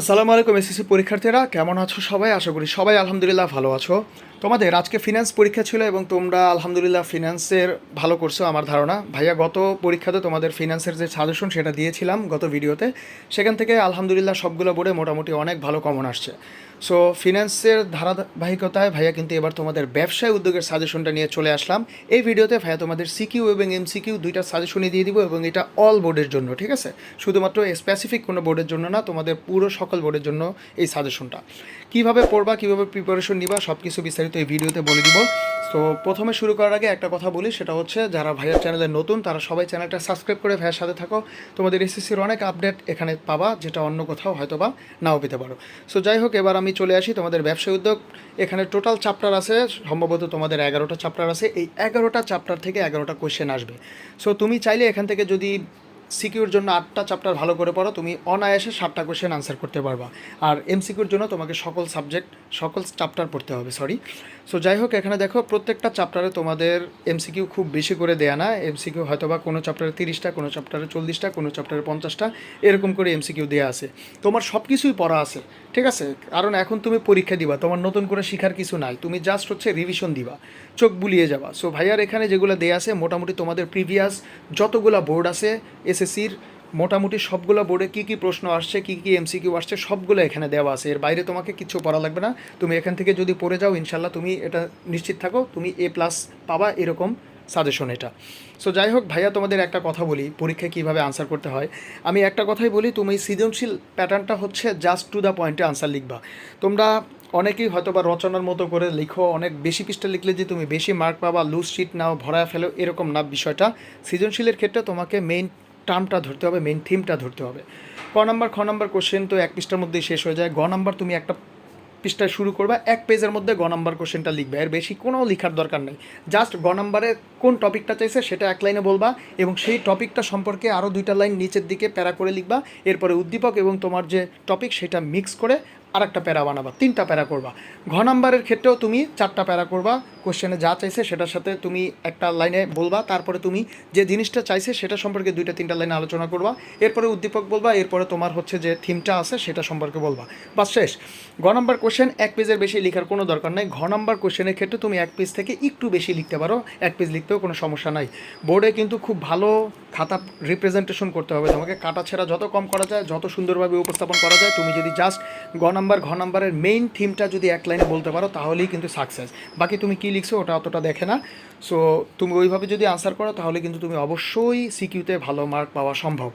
আসসালামু আলাইকুম এসএসসি পরীক্ষার্থীরা, কেমন আছো সবাই? আশা করি সবাই আলহামদুলিল্লাহ ভালো আছো। তোমাদের আজকে ফিনান্স পরীক্ষা ছিল এবং তোমরা আলহামদুলিল্লাহ ফিনান্সের ভালো করছ আমার ধারণা। ভাইয়া, গত পরীক্ষাতে তোমাদের ফিনান্সের যে সাজেশন সেটা দিয়েছিলাম গত ভিডিওতে। সেখান থেকে আলহামদুলিল্লাহ সবগুলো বোর্ডে মোটামুটি অনেক ভালো কমন আসছে। সো ফিনান্সের ধারাবাহিকতায় ভাইয়া কিন্তু এবার তোমাদের ব্যবসায় উদ্যোগের সাজেশনটা নিয়ে চলে আসলাম। এই ভিডিওতে ভাইয়া তোমাদের সিকিউ এবং এমসিকিউ দুইটা সাজেশনই দিয়ে দিব এবং এটা অল বোর্ডের জন্য, ঠিক আছে? শুধুমাত্র স্পেসিফিক কোনো বোর্ডের জন্য না, তোমাদের পুরো সকল বোর্ডের জন্য এই সাজেশনটা কীভাবে পড়বা, কীভাবে প্রিপারেশন নিবা সব কিছু বিস্তারিত এই ভিডিওতে বলে দিব। তো প্রথমে শুরু করার আগে একটা কথা বলি, সেটা হচ্ছে যারা ভাইয়ার চ্যানেলে নতুন, তারা সবাই চ্যানেলটা সাবস্ক্রাইব করে ভাইয়ের সাথে থাকো। তোমাদের এসএসসির অনেক আপডেট এখানে পাবা, যেটা অন্য কোথাও হয়তো বা নাও পেতে পারো। সো যাই হোক, এবার আমি চলে আসি তোমাদের ব্যবসায় উদ্যোগ। এখানে টোটাল চ্যাপ্টার আছে, সম্ভবত তোমাদের এগারোটা চ্যাপ্টার আছে। এই এগারোটা চ্যাপ্টার থেকে এগারোটা কোয়েশ্চেন আসবে। সো তুমি চাইলে এখান থেকে যদি সিকিউর জন্য আটটা চ্যাপ্টার ভালো করে পড়ো, তুমি অনায়াসে সাতটা কোয়েশ্চেন আনসার করতে পারবা। আর এমসিকিউর জন্য তোমাকে সকল সাবজেক্ট সকল চ্যাপ্টার পড়তে হবে সরি সো যাই হোক, এখানে দেখো প্রত্যেকটা চ্যাপ্টারে তোমাদের এমসিকিউ খুব বেশি করে দেয়া না। এমসিকিউ হয়তো বা কোনো চ্যাপ্টারে তিরিশটা, কোনো চ্যাপ্টারে চল্লিশটা, কোনো চ্যাপ্টারে পঞ্চাশটা, এরকম করে এমসিকিউ দেওয়া আছে। তোমার সব কিছুই পড়া আছে, ঠিক আছে? কারণ এখন তুমি পরীক্ষা দিবা, তোমার নতুন করে শেখার কিছু নাই। তুমি জাস্ট হচ্ছে রিভিশন দিবা, চোখ বুলিয়ে যাবা। সো ভাইয়ার এখানে যেগুলো দেয়া আছে, মোটামুটি তোমাদের প্রিভিয়াস যতগুলো বোর্ড আছে এসএসসির মোটামুটি সবগুলো বোর্ডে কী কী প্রশ্ন আসছে, কী কী এমসিকিউ আসছে, সবগুলো এখানে দেওয়া আছে। এর বাইরে তোমাকে কিছু পড়া লাগবে না। তুমি এখান থেকে যদি পড়ে যাও ইনশাল্লাহ তুমি এটা নিশ্চিত থাকো, তুমি এ প্লাস পাবা এরকম সাজেশন এটা। সো যাই হোক ভাইয়া, তোমাদের একটা কথা বলি, পরীক্ষায় কীভাবে আনসার করতে হয়। আমি একটা কথাই বলি, তুমি সৃজনশীল প্যাটার্নটা হচ্ছে জাস্ট টু দ্য পয়েন্টে আনসার লিখবা। তোমরা অনেকেই হয়তো বা রচনার মতো করে লিখো, অনেক বেশি পৃষ্ঠা লিখলে যে তুমি বেশি মার্ক পাবা লুজ শিট নাও ভরা ফেলো, এরকম না বিষয়টা। সৃজনশীলের ক্ষেত্রে তোমাকে মেইন টার্মটা ধরতে হবে মেন থিমটা ধরতে হবে। ক নাম্বার খ নাম্বার কোশ্চেন তো এক পৃষ্ঠার মধ্যেই শেষ হয়ে যায়। গ নাম্বার তুমি একটা পৃষ্ঠায় শুরু করবা, এক পেজের মধ্যে গ নাম্বার কোশ্চেনটা লিখবে। এর বেশি কোনো লেখার দরকার নেই। জাস্ট গ নাম্বারে কোন টপিকটা চাইছে সেটা এক লাইনে বলবা এবং সেই টপিকটা সম্পর্কে আরও দুইটা লাইন নিচের দিকে প্যারা করে লিখবা। এরপরে উদ্দীপক এবং তোমার যে টপিক সেটা মিক্স করে আর একটা প্যারা বানাবা, তিনটা প্যারা করবা। ঘ নাম্বারের ক্ষেত্রেও তুমি চারটা প্যারা করবা কোশ্চেনে যা চাইছে সেটার সাথে তুমি একটা লাইনে বলবা, তারপরে তুমি যে জিনিসটা চাইছে সেটা সম্পর্কে দুইটা, তিনটা লাইনে আলোচনা করবা, এরপরে উদ্দীপক বলবা, এরপরে তোমার হচ্ছে যে থিমটা আছে সেটা সম্পর্কে বলবা। বা শেষ। ঘ নাম্বার কোশ্চেন এক পেজের বেশি লেখার কোনো দরকার নাই। ঘ নাম্বার কোশ্চেনের ক্ষেত্রে তুমি এক পেজ থেকে একটু বেশি লিখতে পারো, এক পেজ লিখতেও কোনো সমস্যা নাই। বোর্ডে কিন্তু খুব ভালো খাতা রিপ্রেজেন্টেশন করতে হবে তোমাকে। কাটা ছেঁড়া যত কম করা যায়, যত সুন্দরভাবে উপস্থাপন করা যায়, তুমি যদি জাস্ট নাম্বার ঘ নাম্বারের মেইন থিমটা যদি এক লাইনে বলতে পারো, তাহলেই কিন্তু সাকসেস বাকি তুমি কি লিখছো ওটা অতটা দেখে না। সো তুমি ওইভাবে যদি আনসার করো, তাহলে কিন্তু তুমি অবশ্যই সিকিউতে ভালো মার্ক পাওয়া সম্ভব।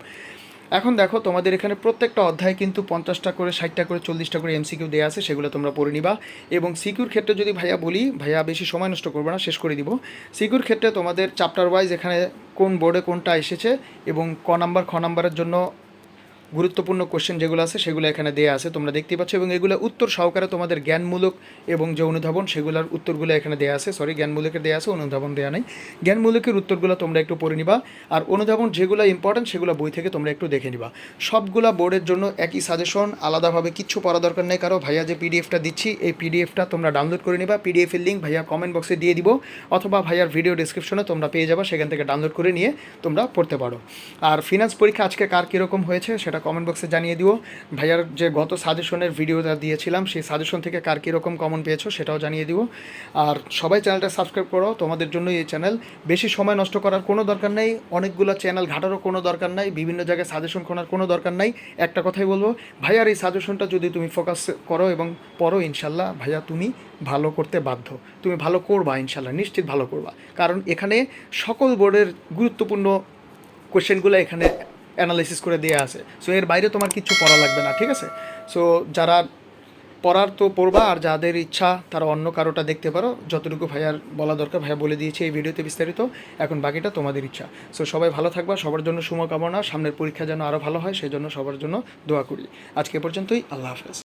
এখন দেখো, তোমাদের এখানে প্রত্যেকটা অধ্যায় কিন্তু পঞ্চাশটা করে, ষাটটা করে, চল্লিশটা করে এমসিকিউ দেওয়া আছে, সেগুলো তোমরা পড়ে নিবা। এবং সিকিউর ক্ষেত্রে যদি ভাইয়া বলি, ভাইয়া বেশি সময় নষ্ট করবে না, শেষ করে দিব। সিকিউর ক্ষেত্রে তোমাদের চ্যাপ্টার ওয়াইজ এখানে কোন বোর্ডে কোনটা এসেছে, এবং ক নাম্বার খ নাম্বারের জন্য গুরুত্বপূর্ণ কোশ্চেন যেগুলো আছে, সেগুলো এখানে দেওয়া আছে, তোমরা দেখতে পাচ্ছ। এবং এগুলো উত্তর সহকারে তোমাদের জ্ঞানমূলক এবং যে অনুধাবন, সেগুলোর উত্তরগুলো এখানে দেওয়া আছে। সরি জ্ঞানমূলকের দেওয়া আছে, অনুধাবন দেওয়া নেই। জ্ঞানমূলকের উত্তরগুলো তোমরা একটু পড়ে নিবা। আর অনুধাবন যেগুলো ইম্পর্টেন্ট সেগুলো বই থেকে তোমরা একটু দেখে নিবা। সবগুলা বোর্ডের জন্য একই সাজেশন আলাদাভাবে কিচ্ছু পড়া দরকার নেই কারও। ভাইয়া যে পিডিএফটা দিচ্ছি, এই পিডিএফটা তোমরা ডাউনলোড করে নিবা। পিডিএফের লিঙ্ক ভাইয়া কমেন্ট বক্সে দিয়ে দিব। অথবা ভাইয়ার ভিডিও ডিসক্রিপশনে তোমরা পেয়ে যাবা, সেখান থেকে ডাউনলোড করে নিয়ে তোমরা পড়তে পারো। আর ফিনান্স পরীক্ষা আজকে কার কীরকম হয়েছে, সেটা কমেন্ট বক্সে জানিয়ে দিও। ভাইয়ার যে গত সাজেশনের ভিডিওটা দিয়েছিলাম, সেই সাজেশন থেকে কার কীরকম কমন পেয়েছ সেটাও জানিয়ে দিও। আর সবাই চ্যানেলটা সাবস্ক্রাইব করো, তোমাদের জন্য এই চ্যানেল বেশি সময় নষ্ট করার কোনো দরকার নেই, অনেকগুলো চ্যানেল ঘাটারও কোনো দরকার নাই, বিভিন্ন জায়গায় সাজেশন করার কোনো দরকার নাই। একটা কথাই বলব, ভাইয়ার এই সাজেশনটা যদি তুমি ফোকাস করো এবং পড়ো, ইনশাল্লাহ ভাইয়া তুমি ভালো করতে বাধ্য। তুমি ভালো করবা, ইনশাল্লাহ, নিশ্চিত ভালো করবা। কারণ এখানে সকল বোর্ডের গুরুত্বপূর্ণ কোশ্চেনগুলো এখানে অ্যানালাইসিস করে দেওয়া আছে সো এর বাইরে তোমার কিছু পড়া লাগবে না, ঠিক আছে? সো যারা পড়ার তো পড়বা আর যাদের ইচ্ছা, তারা অন্য কারোটা দেখতে পারো। যতটুকু ভাইয়ার বলা দরকার, ভাইয়া বলে দিয়েছে এই ভিডিওতে বিস্তারিত। এখন বাকিটা তোমাদের ইচ্ছা। সো সবাই ভালো থাকবা, সবার জন্য শুভকামনা। সামনের পরীক্ষা যেন আরও ভালো হয় সেই জন্য সবার জন্য দোয়া করি। আজকে পর্যন্তই, আল্লাহ হাফেজ।